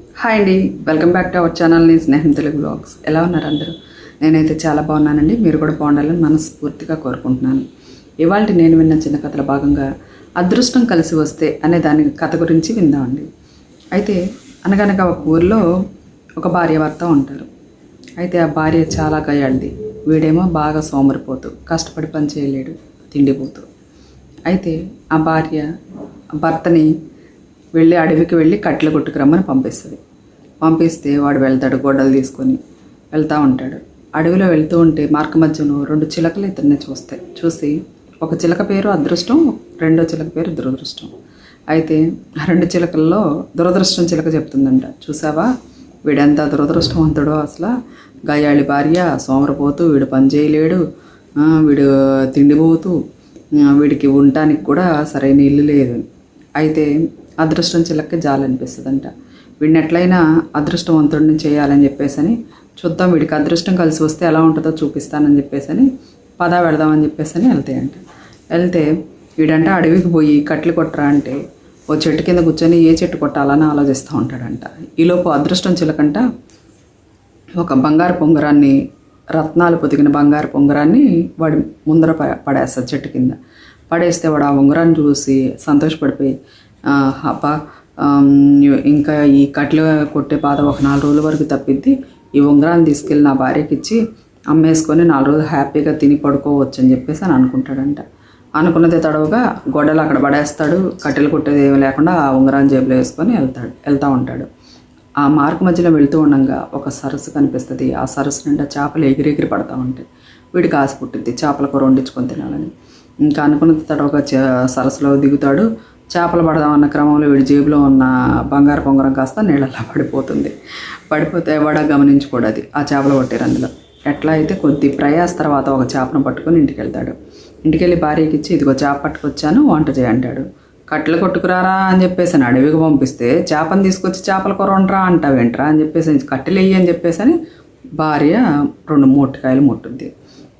Hi అండి welcome back to our channel నీ స్నేహం తెలుగు బ్లాగ్స్ ఎలా ఉన్నారు అందరూ? నేనైతే చాలా బాగున్నానండి మీరు కూడా బాగుండాలని మనస్ఫూర్తిగా కోరుకుంటున్నాను. ఇవాళ నేను విన్న చిన్న కథల భాగంగా అదృష్టం కలిసి వస్తే అనే దాని కథ గురించి విందామండి. అయితే అనగనగా ఒక ఊరిలో ఒక భార్యాభర్త ఉంటారు. అయితే ఆ భార్య చాలా గయాడిది వీడేమో బాగా సోమరిపోతూ కష్టపడి పని చేయలేడు తిండిపోతూ. అయితే ఆ భార్య భర్తని వెళ్ళి అడవికి వెళ్ళి కట్టెలు కొట్టుకురమ్మని పంపిస్తుంది. పంపిస్తే వాడు వెళ్తాడు గొడ్డలు తీసుకొని వెళ్తూ ఉంటాడు. అడవిలో వెళ్తూ ఉంటే మార్గ మధ్యలో రెండు చిలకలు ఇతన్ని చూస్తాయి. చూసి ఒక చిలక పేరు అదృష్టం రెండో చిలక పేరు దురదృష్టం. అయితే ఆ రెండు చిలకల్లో దురదృష్టం చిలక చెప్తుందంట. చూసావా? వీడెంత దురదృష్టవంతుడో అసలు. గయాళి భార్య సోమరపోతూ వీడు పని చేయలేడు. వీడు తిండిపోతూ వీడికి ఉండటానికి కూడా సరైన ఇల్లు లేదు. అయితే అదృష్టం చిలక్కి జాలనిపిస్తుందంట. వీడిని ఎట్లయినా అదృష్టవంతుడిని చేయాలని చెప్పేసని చూద్దాం వీడికి అదృష్టం కలిసి వస్తే ఎలా ఉంటుందో చూపిస్తానని చెప్పేసని పద వెళదామని చెప్పేసని వెళ్తాయంట. వెళ్తే వీడంటే అడవికి పోయి కట్లు కొట్టరా అంటే ఓ చెట్టు కింద కూర్చొని ఏ చెట్టు కొట్టాలని ఆలోచిస్తూ ఉంటాడంట. ఈలోపు అదృష్టం చిలకంట ఒక బంగారు పొంగరాన్ని రత్నాలు పొదిగిన బంగారు పొంగరాన్ని వాడి ముందర ప- పడేస్తాడు చెట్టు కింద. పడేస్తే వాడు ఆ ఉంగరాన్ని చూసి సంతోషపడిపోయి అబ్బా ఇంకా ఈ కట్లు కొట్టే బాధ ఒక నాలుగు రోజుల వరకు తప్పిద్ది. ఈ ఉంగరాన్ని తీసుకెళ్ళి నా భార్యకి ఇచ్చి అమ్మేసుకొని నాలుగు రోజులు హ్యాపీగా తిని పడుకోవచ్చు అని చెప్పేసి అని అనుకుంటాడంట. అనుకున్నదే తడవుగా గొడ్డలు అక్కడ పడేస్తాడు కట్టెలు కొట్టేది ఏమీ లేకుండా ఆ ఉంగరాన్ని జేబులో వేసుకొని వెళ్తాడు వెళ్తూ ఉంటాడు. ఆ మార్గ మధ్యలో వెళ్తూ ఉండగా ఒక సరస్సు కనిపిస్తుంది. ఆ సరస్సు నిండా చేపలు ఎగిరెగిరి పడతా ఉంటాయి. వీడికి ఆశ పుట్టింది చేపల కూర వండించుకొని తినాలని. ఇంకా అనుకున్న తడవగా సరస్సులో దిగుతాడు. చేపలు పడదామన్న క్రమంలో వీడి జేబులో ఉన్న బంగారు పొంగరం కాస్త నీళ్ళల్లో పడిపోతుంది. పడిపోతే వాడ గమనించకూడదు అది. ఆ చేపలు పట్టారు అందులో. ఎట్లా అయితే కొద్ది ప్రయాస తర్వాత ఒక చేపను పట్టుకొని ఇంటికి వెళ్తాడు ఇంటికి వెళ్ళి భార్యకి ఇచ్చి ఇదిగో చేప పట్టుకొచ్చాను వంట చేయంటాడు కట్టెలు కొట్టుకురారా అని చెప్పేసి అని అడవికి పంపిస్తే చేపను తీసుకొచ్చి చేపల కూర వండరా అంటావేంట్రా అని చెప్పేసి కట్టెలు వెయ్యి అని చెప్పేసి అని భార్య రెండు మూటకాయలు ముట్టుద్ది.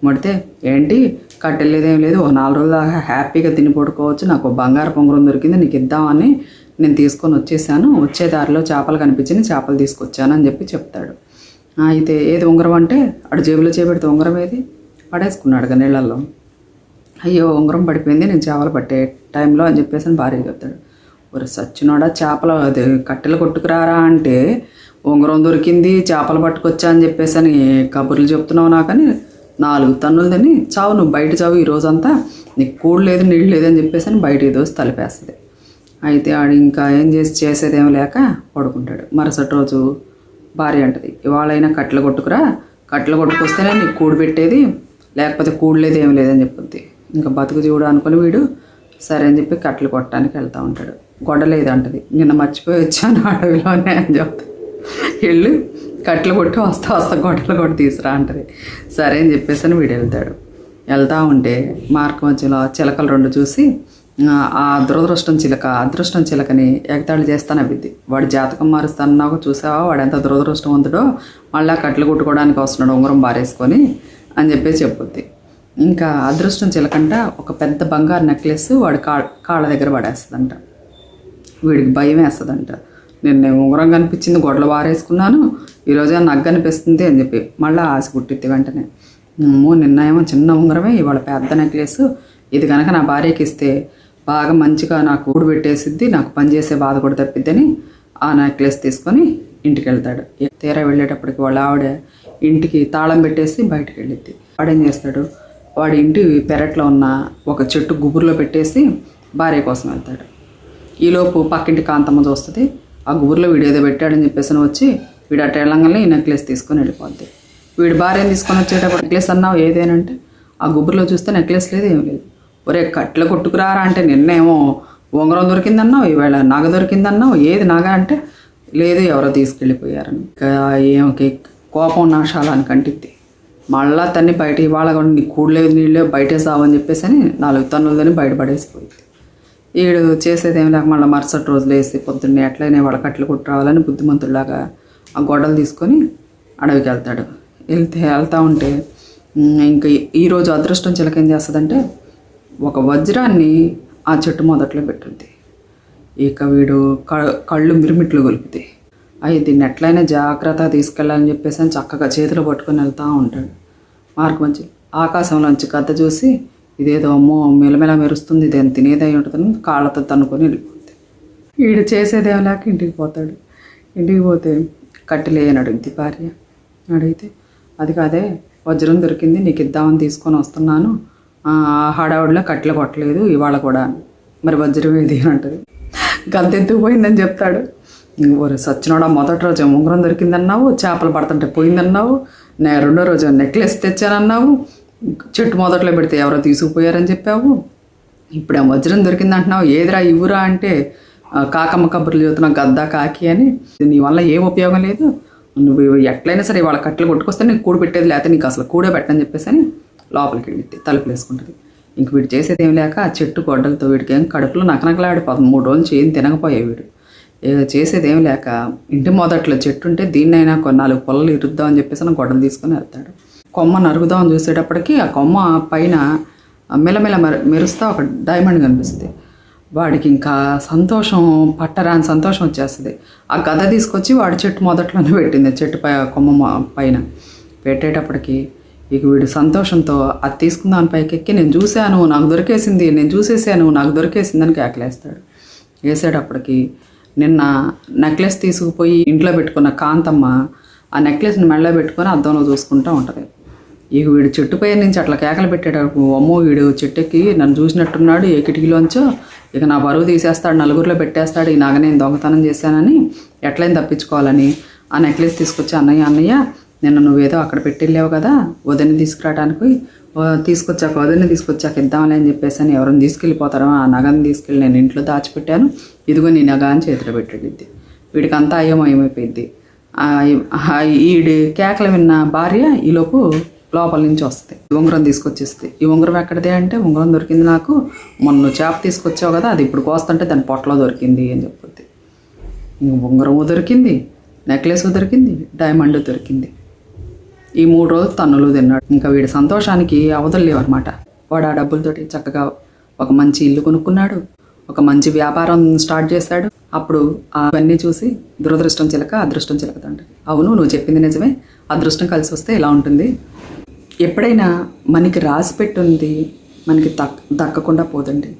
ముడితే ఏంటి కట్టెలు ఏం లేదు. ఒక నాలుగు రోజులు దాకా హ్యాపీగా తిని పడుకోవచ్చు. నాకు బంగారు పొంగరం దొరికింది నీకు ఇద్దామని నేను తీసుకొని వచ్చేసాను. వచ్చే దారిలో చేపలు కనిపించింది చేపలు తీసుకొచ్చాను అని చెప్పి చెప్తాడు. అయితే ఏది ఉంగరం అంటే అడు జేబులో చేపెడితే ఉంగరం ఏది? పడేసుకున్నాడు నీళ్ళల్లో. అయ్యో ఉంగరం పడిపోయింది నేను చేపలు పట్టే టైంలో అని చెప్పేసి అని భార్య చెప్తాడు. ఒరే సచ్చినోడా చేపలు అది కట్టెలు కొట్టుకురారా అంటే ఉంగరం దొరికింది చేపలు పట్టుకొచ్చా అని చెప్పేసి అని కబుర్లు చెప్తున్నావు నాకని నాలుగు తన్నులు తిని చావు నువ్వు బయట చావు ఈ రోజంతా. నీకు కూడు లేదు నీళ్ళు లేదని చెప్పేసి అని బయట దోసి తలిపేస్తుంది. అయితే ఆడు ఇంకా ఏం చేసి చేసేదేం లేక పడుకుంటాడు. మరుసటి రోజు భార్య అంటది ఇవాళైనా కట్టెలు కొట్టుకురా. కట్టెలు కొట్టుకొస్తేనే నీకు కూడు పెట్టేది. లేకపోతే కూడు లేదు ఏం లేదని చెప్పుద్ది. ఇంకా బతుకు చూడు అనుకుని వీడు సరే అని చెప్పి కట్టెలు కొట్టడానికి వెళ్తూ ఉంటాడు. గొడలేదు అంటది. నిన్న మర్చిపోయి వచ్చాను అడవిలోనే అని చెప్తా వెళ్ళు కట్టెలు కొట్టి వస్తా వస్తా గొడవలు కొట్టి తీసురా అంటది. సరే అని చెప్పేసి అని వీడు వెళ్తాడు. వెళ్తా ఉంటే మార్గ మధ్యలో చిలకలు రెండు చూసి ఆ, దురదృష్టం చిలక అదృష్టం చిలకని ఎగతాళి చేస్తానబిద్ది వాడు జాతకం మారుస్తాన్నావు చూసావా? వాడు ఎంత ఉందడో? వాళ్ళ కట్లు కొట్టుకోవడానికి వస్తున్నాడు ఉంగరం బారేసుకొని అని చెప్పేసి చెప్పుద్ది. ఇంకా అదృష్టం చిలకంట ఒక పెద్ద బంగారు నెక్లెస్ వాడు కా కాళ్ళ దగ్గర పడేస్తుందంట. వీడికి భయం వేస్తుందంట. నేను నేను ఉంగరం కనిపించింది గొడవలు వారేసుకున్నాను ఈరోజు నగ్గు అనిపిస్తుంది అని చెప్పి మళ్ళీ ఆశ పుట్టిద్ది వెంటనే. నిన్న ఏమో చిన్న ఉంగరమే ఇవాళ పెద్ద నెక్లెస్. ఇది కనుక నా భార్యకి ఇస్తే బాగా మంచిగా నాకు ఊడు పెట్టేసిద్ది నాకు పనిచేసే బాధ కూడా తప్పిద్దని ఆ నెక్లెస్ తీసుకొని ఇంటికి వెళ్తాడు తీరా వెళ్ళేటప్పటికి వాళ్ళ ఆవిడ ఇంటికి తాళం పెట్టేసి బయటికి వెళ్ళిద్ది వాడేం చేస్తాడు? వాడి ఇంటి పెరట్లో ఉన్న ఒక చెట్టు గుబురులో పెట్టేసి భార్య కోసం వెళ్తాడు. ఈలోపు పక్కింటి కాంతమ్మ చూస్తుంది. ఆ ఊర్లో వీడు ఏదో పెట్టాడని చెప్పేసి వచ్చి వీడు అటు వెళ్ళంగానే ఈ నెక్లెస్ తీసుకొని వెళ్ళిపోద్ది. వీడు భార్యను తీసుకొని వచ్చేటప్పుడు నెక్లెస్ అన్నావు ఏదేనంటే ఆ గుబురులో చూస్తే నెక్లెస్ లేదు ఏం లేదు. ఒరే కట్లు కొట్టుకురారా అంటే నిన్నేమో ఉంగరం దొరికిందన్నావు ఈవేళ నగ దొరికిందన్నావు ఏది నగ అంటే లేదు ఎవరో తీసుకెళ్ళిపోయారని. ఇంకా కోపం నాశాలని కంటిద్ది మళ్ళా తన్ని బయట ఇవాళ కూడా నీకు కూడలేదు నీళ్ళు బయటే సావని చెప్పేసి అని నాలుగు తన్నులని బయటపడేసిపోయింది వీడు చేసేది లేక మళ్ళీ మరుసటి రోజులు వేసి పొద్దున్నే ఎట్లయినా వాళ్ళ కట్లు కొట్టి రావాలని ఆ గొడవలు తీసుకొని అడవికి వెళ్తాడు. వెళ్తే వెళ్తా ఉంటే ఇంకా ఈరోజు అదృష్టం చిలక ఏం చేస్తుందంటే ఒక వజ్రాన్ని ఆ చెట్టు మొదట్లో పెట్టుంది. ఇక వీడు క కళ్ళు మిరుమిట్లు గొలుపుతాయి అవి దీన్ని ఎట్లయినా జాగ్రత్తగా తీసుకెళ్ళాలని చెప్పేసి అని చక్కగా చేతిలో పట్టుకొని వెళ్తూ ఉంటాడు. మార్కు మంచి ఆకాశంలోంచి కథ చూసి ఇదేదో అమ్మో మెలమెల మెరుస్తుంది దాన్ని తినేదై ఉంటుందని కాళ్ళతో తన్నుకొని వెళ్ళిపోతుంది వీడు చేసేదేం లేక ఇంటికి పోతాడు. ఇంటికి పోతే కట్టెలే అని అడుగుద్ది భార్య. అడిగితే అది కాదే వజ్రం దొరికింది నీకు ఇద్దామని తీసుకొని వస్తున్నాను. ఆ హడావుడిలో కట్టెలు కొట్టలేదు ఇవాళ కూడా మరి వజ్రం ఏది? అని అంటది. గంతెత్తుకు పోయిందని చెప్తాడు. ఓరే సచ్చినోడా మొదటి రోజు ఉంగరం దొరికిందన్నావు చేపలు పడుతుంటే పోయిందన్నావు నేను రెండో రోజు నెక్లెస్ తెచ్చానన్నావు చెట్టు మొదట్లో పెడితే ఎవరో తీసుకుపోయారని చెప్పావు? ఇప్పుడు ఆ వజ్రం దొరికింది అంటున్నావు ఏదిరా ఇవ్వురా అంటే కాకమ్మ కబుర్లు చదువుతున్నావు గద్దా కాకి అని. నీ వల్ల ఏం ఉపయోగం లేదు. నువ్వు ఎట్లయినా సరే వాళ్ళ కట్టెలు కొట్టుకొస్తే నీకు కూడు పెట్టేది లేకపోతే నీకు అసలు కూడే పెట్టని చెప్పేసి అని లోపలికి వెళ్ళి తలుపులు వేసుకుంటుంది. ఇంక వీడు చేసేది ఏం లేక ఆ చెట్టు గొడ్డలతో వీడికి ఏం కడుపులో నకనకలాడిపోతుంది మూడు రోజులు చేయం తినకపోయే వీడు. ఇక చేసేది ఏం లేక ఇంటి మొదట్లో చెట్టు ఉంటే దీన్నైనా కొన్ని నాలుగు పొలలు ఇరుద్దాం అని చెప్పేసి గొడ్డలు తీసుకొని వెళ్తాడు. కొమ్మ నరుగుదామని చూసేటప్పటికి ఆ కొమ్మ పైన మెలమెల మెర మెరుస్తా ఒక డైమండ్ కనిపిస్తుంది. వాడికి ఇంకా సంతోషం పట్టరాని సంతోషం వచ్చేస్తుంది. ఆ గద తీసుకొచ్చి వాడి చెట్టు మొదట్లోనే పెట్టింది చెట్టు పై కొమ్మ పైన. పెట్టేటప్పటికి ఇక వీడు సంతోషంతో అది తీసుకుందాని పైకి ఎక్కి నేను చూశాను నాకు దొరికేసింది నేను చూసేసాను నాకు దొరికేసిందని కేకలేస్తాడు. వేసేటప్పటికి నిన్న నెక్లెస్ తీసుకుపోయి ఇంట్లో పెట్టుకున్న కాంతమ్మ ఆ నెక్లెస్ని మెళ్ళ పెట్టుకొని అద్దంలో చూసుకుంటూ ఉంటుంది. ఇక వీడు చెట్టుపై నుంచి అట్లా కేకలు పెట్టేటప్పుడు అమ్మో వీడు చెట్టుకి నన్ను చూసినట్టున్నాడు ఏ కిటికీలోంచో ఇక నా బరువు తీసేస్తాడు నలుగురిలో పెట్టేస్తాడు ఈ నాగ నేను దొంగతనం చేశానని ఎట్లయినా తప్పించుకోవాలని ఆ నెక్లెస్ తీసుకొచ్చి అన్నయ్య అన్నయ్య నిన్న నువ్వేదో అక్కడ పెట్టిళ్ళావు కదా వదిని తీసుకురావడానికి తీసుకొచ్చాక వదిన తీసుకొచ్చాక ఇద్దాంలే అని చెప్పేసి అని ఎవరిని తీసుకెళ్ళిపోతారో ఆ నగని తీసుకెళ్ళి నేను ఇంట్లో దాచిపెట్టాను. ఇదిగో నీ నగ అని చేతిలో పెట్టేది వీడికి అంతా అయ్యమయమైపోయింది ఆ, ఈడి కేకలు విన్న భార్య ఈలోపు లోపల నుంచి వస్తాయి. ఈ ఉంగరం తీసుకొచ్చేస్తే ఈ ఉంగరం ఎక్కడిదే అంటే ఉంగరం దొరికింది నాకు మొన్న చేప తీసుకొచ్చావు కదా అది ఇప్పుడు కోస్తుంటే దాని పొట్టలో దొరికింది అని చెప్పుద్ది. ఉంగరం ఉంగరము దొరికింది నెక్లెస్ దొరికింది డైమండ్ దొరికింది. ఈ మూడు రోజులు తన్నులు తిన్నాడు. ఇంకా వీడి సంతోషానికి అవధులు అనమాట వాడు ఆ డబ్బులతోటి చక్కగా ఒక మంచి ఇల్లు కొనుక్కున్నాడు ఒక మంచి వ్యాపారం స్టార్ట్ చేశాడు. అప్పుడు అవన్నీ చూసి దురదృష్టం చిలక అదృష్టం చిలకదండి అవును నువ్వు చెప్పింది నిజమే. అదృష్టం కలిసి వస్తే ఇలా ఉంటుంది. ఎప్పుడైనా మనకి రాసి పెట్టుంది మనకి దక్ దక్కకుండా పోదండి.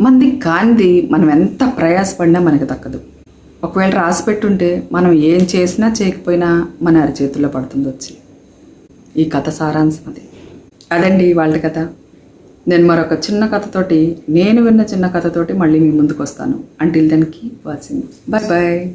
మనది కానిది మనం ఎంత ప్రయాసపడినా మనకి దక్కదు. ఒకవేళ రాసి పెట్టుంటే మనం ఏం చేసినా చేయకపోయినా మన అరిచేతుల్లో పడుతుంది వచ్చి. ఈ కథ సారాంశం అది. అదండి వాళ్ళ కథ. నేను మరొక చిన్న కథతోటి నేను విన్న చిన్న కథతోటి మళ్ళీ మీ ముందుకు వస్తాను అంటిల్ దానికి వాచింగ్ బాయ్ బాయ్